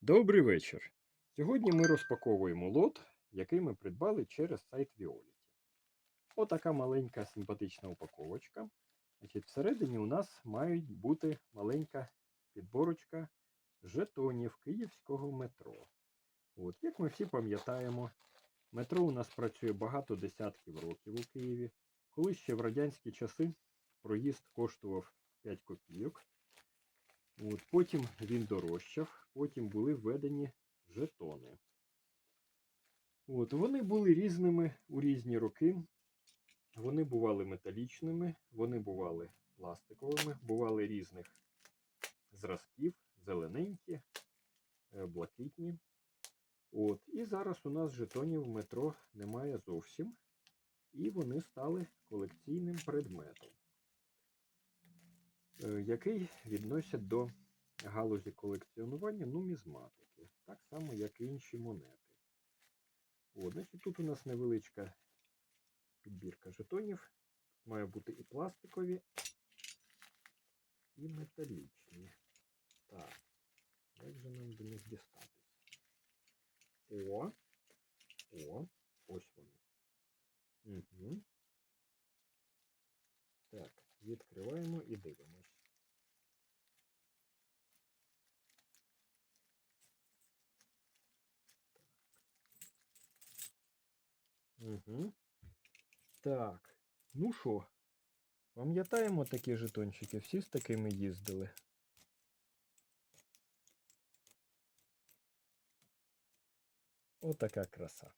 Добрий вечір. Сьогодні ми розпаковуємо лот, який ми придбали через сайт Violet. Отака маленька симпатична упаковочка. Значить, всередині у нас мають бути маленька підборочка жетонів київського метро. От, як ми всі пам'ятаємо, метро у нас працює багато десятків років у Києві. Коли ще в радянські часи проїзд коштував 5 копійок. От, потім він дорожчав, потім були введені жетони. От, вони були різними у різні роки. Вони бували металічними, вони бували пластиковими, бували різних зразків, зелененькі, е, блакитні. От, і зараз у нас жетонів в метро немає зовсім. І вони стали колекційним предметом який відносять до галузі колекціонування нумізматики, так само, як і інші монети. От, значить, тут у нас невеличка підбірка жетонів. Має бути і пластикові, і металічні. Так, як же нам до них дістатися? О, о, ось вони. Угу. Так, відкриваємо і дивимось. Угу. Так, ну що, пам'ятаємо такі жетончики? Всі з такими їздили. Отака краса.